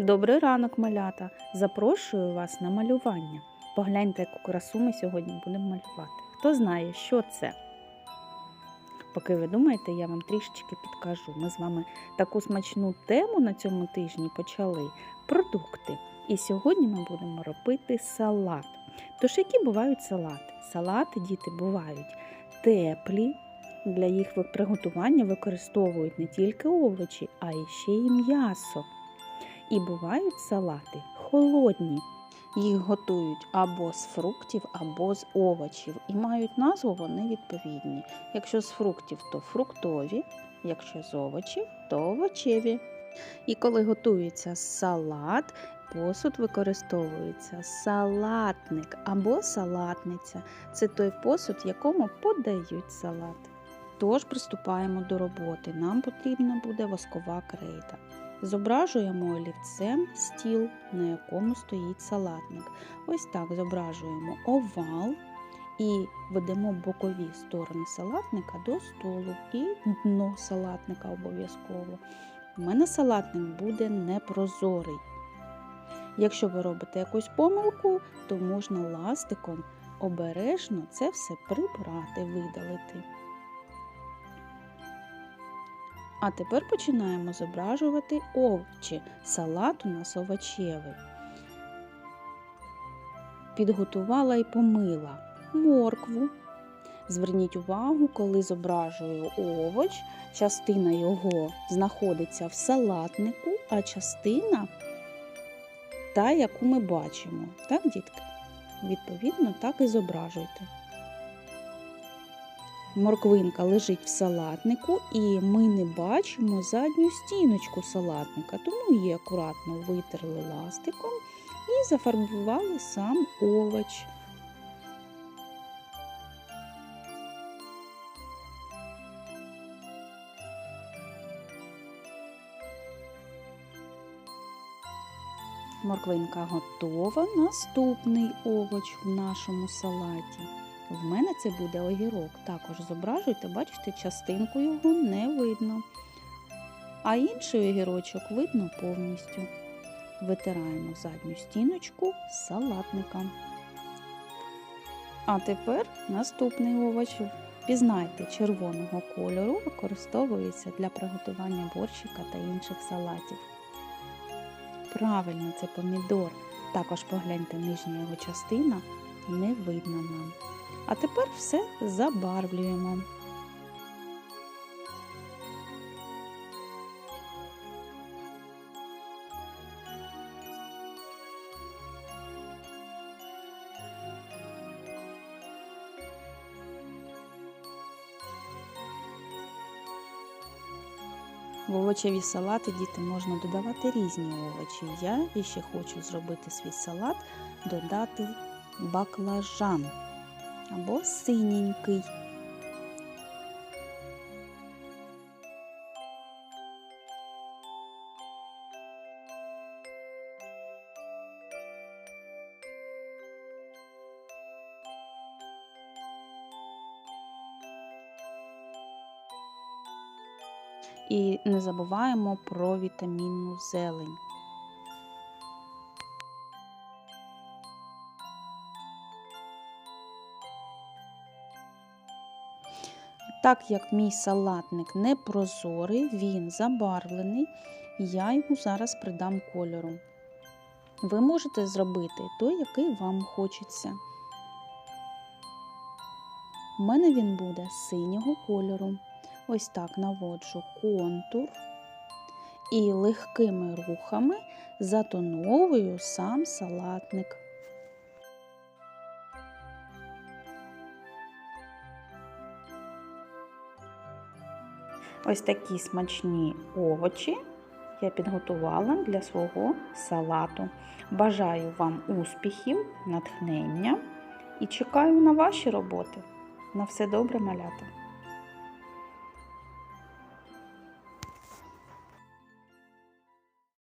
Добрий ранок, малята! Запрошую вас на малювання. Погляньте, яку красу ми сьогодні будемо малювати. Хто знає, що це? Поки ви думаєте, я вам трішечки підкажу. Ми з вами таку смачну тему на цьому тижні почали продукти. І сьогодні ми будемо робити салат. Тож, які бувають салати? Салати діти бувають теплі. Для їх приготування використовують не тільки овочі, а й ще й м'ясо. І бувають салати холодні. Їх готують або з фруктів, або з овочів. І мають назву вони відповідні. Якщо з фруктів, то фруктові, якщо з овочів, то овочеві. І коли готується салат, посуд використовується салатник або салатниця. Це той посуд, якому подають салат. Тож приступаємо до роботи. Нам потрібна буде воскова крейда. Зображуємо олівцем стіл, на якому стоїть салатник. Ось так зображуємо овал і ведемо бокові сторони салатника до столу і дно салатника обов'язково. У мене салатник буде непрозорий. Якщо ви робите якусь помилку, то можна ластиком обережно це все прибрати, видалити. А тепер починаємо зображувати овочі. Салат у нас овочевий. Підготувала і помила моркву. Зверніть увагу, коли зображую овоч, частина його знаходиться в салатнику, а частина та, яку ми бачимо. Так, дітки? Відповідно, так і зображуйте. Морквинка лежить в салатнику, і ми не бачимо задню стіночку салатника, тому її акуратно витерли ластиком і зафарбували сам овоч. Морквинка готова. Наступний овоч в нашому салаті. В мене це буде огірок. Також зображуйте, бачите, частинку його не видно. А інший огірочок видно повністю. Витираємо задню стіночку салатника. А тепер наступний овоч. Пізнайте, червоного кольору використовується для приготування борщика та інших салатів. Правильно, це помідор. Також погляньте нижня його частина, не видно нам. А тепер все забарвлюємо. В овочеві салати діти можна додавати різні овочі. Я ще хочу зробити свій салат, додати баклажан або синенький. І не забуваємо про вітамінну зелень. Так як мій салатник не прозорий, він забарвлений, я йому зараз придам кольору. Ви можете зробити той, який вам хочеться. У мене він буде синього кольору. Ось так наводжу контур і легкими рухами затоновую сам салатник. Ось такі смачні овочі я підготувала для свого салату. Бажаю вам успіхів, натхнення і чекаю на ваші роботи. На все добре, малята!